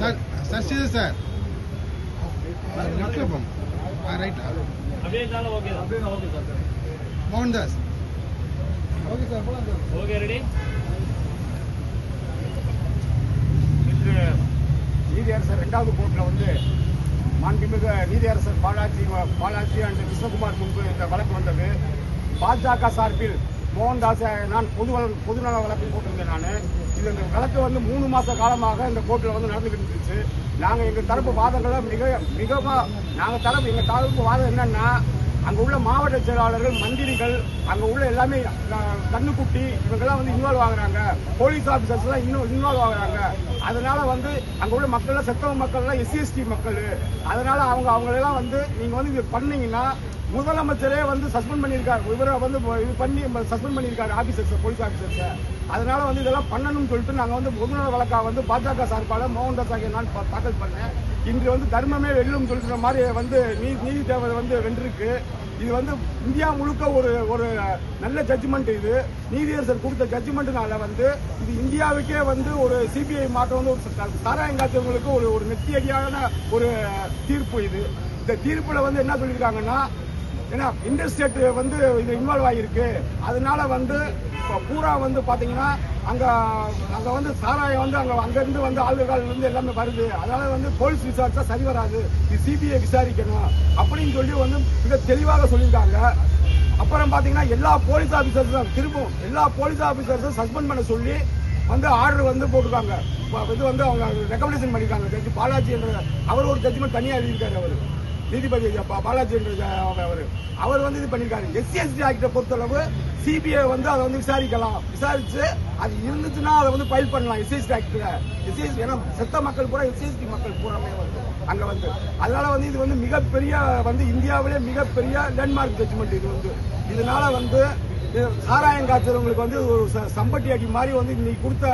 Sir sir Seethu sir. லெஃப்ட்ல போங்க right அப்படியே இருந்தாலும் ஓகே அப்படியே okay sir. Mohandas okay ready இன்று நீதியரசர் இரண்டாவது கோர்ட்டில் வந்து மாண்புமிகு நீதியரசர் பாலாஜி பாலாஜி அண்ட் கிருஷ்ணகுமார் முன்பு இந்த வழக்கு வந்தது. பாஜக சார்பில் மோகன்தாஸ் நான் பொது பொதுநல வழக்கு போட்டிருந்தேன் நான். இது இந்த வழக்கு வந்து மூணு மாச காலமாக இந்த கோர்ட்டில் வந்து நடந்துகிட்டு இருந்துச்சு. நாங்கள் எங்கள் தரப்பு வாதங்களை மிக மிகமா நாங்கள் தரப்பு எங்கள் தரப்பு வாதம் என்னன்னா அங்கே உள்ள மாவட்ட செயலாளர்கள் மந்திரிகள் அங்கே உள்ள எல்லாமே கண்ணுக்குட்டி இவங்கெல்லாம் வந்து இன்வால்வ் ஆகுறாங்க. போலீஸ் ஆபீசர்ஸ் எல்லாம் இன்னும் இன்வால்வ் ஆகுறாங்க. அதனால வந்து அங்க உள்ள மக்கள்லாம் செத்தவ மக்கள் எல்லாம் எஸ்சிஎஸ்டி மக்கள் அதனால அவங்க அவங்களெல்லாம் வந்து நீங்க வந்து இது பண்ணீங்கன்னா முதலமைச்சரே வந்து சஸ்பெண்ட் பண்ணியிருக்காரு. இவரை வந்து இது பண்ணி சஸ்பெண்ட் பண்ணியிருக்காரு ஆபீசர்ஸ் போலீஸ் ஆபீசர்ஸ் அதனால வந்து இதெல்லாம் பண்ணணும்னு சொல்லிட்டு நாங்க வந்து பொதுநல வழக்கா வந்து பாஜக சார்பாக மோகன்தாஸ் ஆகிய நான் தாக்கல் பண்ணேன். இன்று வந்து தர்மமே வெல்லும் சொல்லுற மாதிரி வந்து நீ- நீதி தேவை வந்து வென்றிருக்கு. இது வந்து இந்தியா முழுக்க ஒரு ஒரு நல்ல ஜட்ஜ்மெண்ட் இது. நீதியரசர் கொடுத்த ஜட்ஜ்மெண்ட்னால வந்து இது இந்தியாவுக்கே வந்து ஒரு சிபிஐ மாற்றம் வந்து ஒரு ச- சாராயம் காய்ச்சவங்களுக்கு ஒரு ஒரு நெத்தியடியான ஒரு தீர்ப்பு இது. இந்த தீர்ப்பில் வந்து என்ன சொல்லியிருக்காங்கன்னா ஏன்னா இன்டர்ஸ்டேட் வந்து இது இன்வால்வ் ஆகியிருக்கு அதனால வந்து இப்போ பூரா வந்து பார்த்தீங்கன்னா அங்கே அங்கே வந்து சாராயம் வந்து அங்கே அங்கேருந்து வந்து ஆளுகள் இருந்து எல்லாமே வருது. அதனால் வந்து போலீஸ் விசாரிச்சா சரி வராது. இது சிபிஐ விசாரிக்கணும் அப்படின்னு சொல்லி வந்து மிக தெளிவாக சொல்லியிருக்காங்க. அப்புறம் பார்த்தீங்கன்னா எல்லா போலீஸ் ஆஃபீஸர்ஸும் திரும்பவும் எல்லா போலீஸ் ஆஃபீஸர்ஸும் சஸ்பெண்ட் பண்ண சொல்லி வந்து ஆர்டர் வந்து போட்டிருக்காங்க. இது வந்து அவங்க ரெக்கமெண்டேஷன் பண்ணிருக்காங்க ஜட்ஜி பாலாஜி என்ற அவர் ஒரு ஜட்ஜ்மெண்ட் தனியாக எழுதியிருக்காரு அவர். நீதிபதி பாலாஜி அவர். அவர் வந்து இது பண்ணிருக்காரு எஸ்சிஎஸ்டி ஆக்ட பொறுத்தளவு சிபிஐ வந்து அதை வந்து விசாரிக்கலாம். விசாரிச்சு அது இருந்துச்சுன்னா அதை வந்து ஃபைல் பண்ணலாம். எஸ்சிஎஸ்டி ஆக்ட்ல எஸ்சிஎஸ்டி ஏன்னா செத்த மக்கள் பூரா எஸ்சிஎஸ்டி மக்கள் பூராமே வந்து அங்க வந்து. அதனால வந்து இது வந்து மிகப்பெரிய வந்து இந்தியாவிலே மிகப்பெரிய லேண்ட்மார்க் ஜட்ஜ்மெண்ட் இது வந்து. இதனால வந்து இது சாராயம் காய்ச்சறவங்களுக்கு வந்து ஒரு ச- சம்பட்டி அடி மாதிரி வந்து இன்னைக்கு கொடுத்த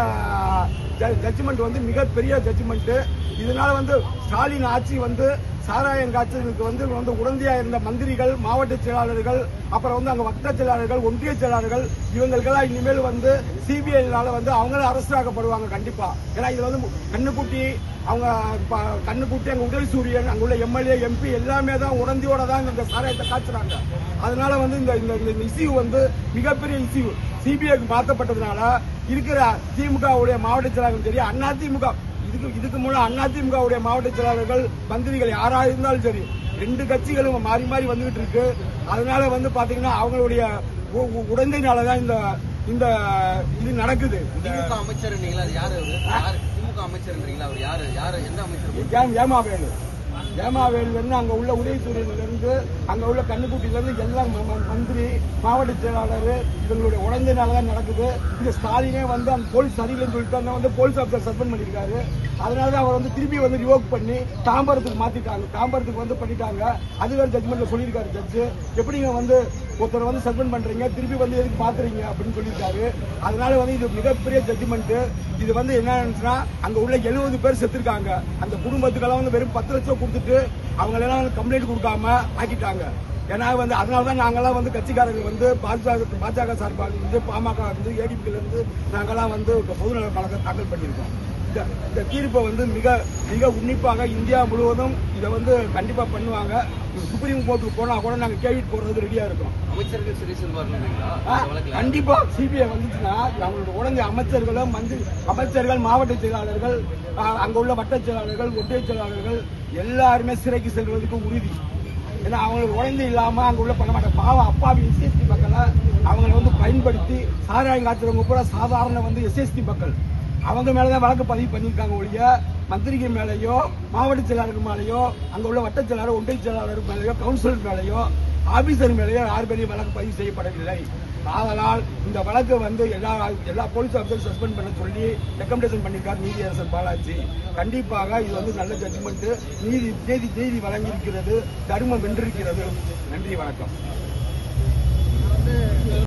ஜட்ஜ்மெண்ட் வந்து மிகப்பெரிய ஜட்ஜ்மெண்ட்டு இதனால வந்து ஸ்டாலின் ஆட்சி வந்து சாராயம் காய்ச்சலுக்கு வந்து வந்து உடந்தையா இருந்த மந்திரிகள் மாவட்ட செயலாளர்கள் அப்புறம் வந்து அங்க வட்ட செயலாளர்கள் ஒன்றிய செயலாளர்கள் இவங்களுக்கெல்லாம் இனிமேல் வந்து சிபிஐனால வந்து அவங்களும் அரசு ஆக்கப்படுவாங்க கண்டிப்பா. ஏன்னா இதுல வந்து கண்ணுக்குட்டி அவங்க ப- கண்ணுக்குட்டி அங்க உடல் சூரியன் அங்குள்ள எம்எல்ஏ எம்பி எல்லாமே தான் உடந்தையோட தான் இந்த சாராயத்தை காய்ச்சுறாங்க. அதனால வந்து இந்த இந்த இந்த வந்து மிகப்பெரிய இஸ்யூ சிபிஐக்கு மாற்றப்பட்டதுனால இருக்கிற திமுகவுடைய மாவட்ட செயலாளர்கள் சரி அண்ணா திமுக இதுக்கு இதுக்கு முன்னாடி அதிமுகவுடைய மாவட்ட செயலாளர்கள் மந்திரிகள் யாரா இருந்தாலும் சரி ரெண்டு கட்சிகளும் மாறி மாறி வந்துகிட்டு இருக்கு. அதனால வந்து பாத்தீங்கன்னா அவங்களுடைய உடந்தைனாலதான் இந்த இந்த இது நடக்குது. திமுக அது யாரு திமுக அவர் யாரு? யாரு? எந்த அமைச்சர்? ஏம் ஏமாவேலு ஏமாவேலு அங்கே அங்க உள்ள உதயசூரியன்ல இருந்து அங்க உள்ள கண்ணுக்குட்டியிலிருந்து எல்லாம் மந்திரி மாவட்ட செயலாளர் இவங்களுடைய உடந்தைனால தான் நடக்குது. இந்த ஸ்டாலினே வந்து அந்த போலீஸ் சரியில்லைன்னு சொல்லிட்டு அந்த வந்து போலீஸ் ஆஃபீஸர் சஸ்பெண்ட் பண்ணியிருக்காரு. அதனால தான் அவர் வந்து திருப்பி வந்து ரிவோக் பண்ணி தாம்பரத்துக்கு மாத்திட்டாங்க. தாம்பரத்துக்கு வந்து பண்ணிட்டாங்க. அது வேறு ஜட்மெண்ட்ல சொல்லியிருக்காரு ஜட்ஜு எப்படிங்க வந்து ஒருத்தர் வந்து சஸ்பெண்ட் பண்றீங்க திருப்பி வந்து எதுக்கு மாத்துறீங்க அப்படின்னு சொல்லியிருக்காரு. அதனால வந்து இது மிகப்பெரிய ஜட்ஜ்மெண்ட்டு இது வந்து என்னன்னா அங்க உள்ள எழுபது பேர் செத்துருக்காங்க. அந்த குடும்பத்துக்கெல்லாம் வந்து வெறும் பத்து லட்சம் கொடுத்துட்டு அவங்க எல்லாம் கம்ப்ளைண்ட் கொடுக்காம ஆக்கிட்டாங்க. ஏன்னா வந்து அதனால தான் நாங்கெல்லாம் வந்து கட்சிக்காரங்க வந்து பாஜக பாஜக சார்பாக இருந்து பாமக இருந்து ஏடிபில இருந்து நாங்கெல்லாம் வந்து பொதுநல வழக்கை தாக்கல் பண்ணியிருக்கோம். இந்த இந்த தீர்ப்பை வந்து மிக மிக உன்னிப்பாக இந்தியா முழுவதும் இதை வந்து கண்டிப்பா பண்ணுவாங்க. சுப்ரீம் கோர்ட்டுக்கு போனா கூட நாங்க கேள்வி போடுறது ரெடியா இருக்கோம். அமைச்சர்கள் சிறை செல்வார்கள்ன்றீங்களா ஆ, அந்த வழக்குல? கண்டிப்பா சிபிஐ வந்துச்சுன்னா அவங்களோட உடனே அமைச்சர்களும் மந்திரி அமைச்சர்கள் மாவட்ட செயலாளர்கள் அங்க உள்ள வட்ட செயலாளர்கள் ஒன்றிய செயலாளர்கள் எல்லாருமே சிறைக்கு செல்வதற்கு உறுதி. ஏன்னா அவங்களுக்கு உழைந்து இல்லாம அங்க உள்ள பண்ண மாட்டாங்க. பாவம் அப்பாவி எஸ்எஸ்டி மக்களை அவங்களை வந்து பயன்படுத்தி சாராயம் காய்ச்சறவங்க பூரா சாதாரண வந்து எஸ்எஸ்டி மக்கள். அவங்க மேலதான் வழக்கு பதிவு பண்ணியிருக்காங்க ஒழிய மந்திரிகள் மேலேயோ மாவட்ட செயலாளருக்கு மேலேயோ அங்கே உள்ள வட்ட செயலாளர் ஒன்றிய செயலாளர் மேலேயோ கவுன்சிலர் மேலேயோ ஆபீசர் மேலேயே யார் மேலேயும் வழக்கு பதிவு செய்யப்படவில்லை. ஆதலால் இந்த வழக்கு வந்து எல்லா எல்லா போலீஸ் ஆஃபீஸரும் சஸ்பெண்ட் பண்ண சொல்லி ரெக்கமெண்டேஷன் பண்ணியிருக்கார் நீதியரசர் பாலாஜி. கண்டிப்பாக இது வந்து நல்ல ஜட்ஜ்மெண்ட் நீதி தேதி தேதி வழங்கியிருக்கிறது தர்மம் வென்றிருக்கிறது. நன்றி வணக்கம்.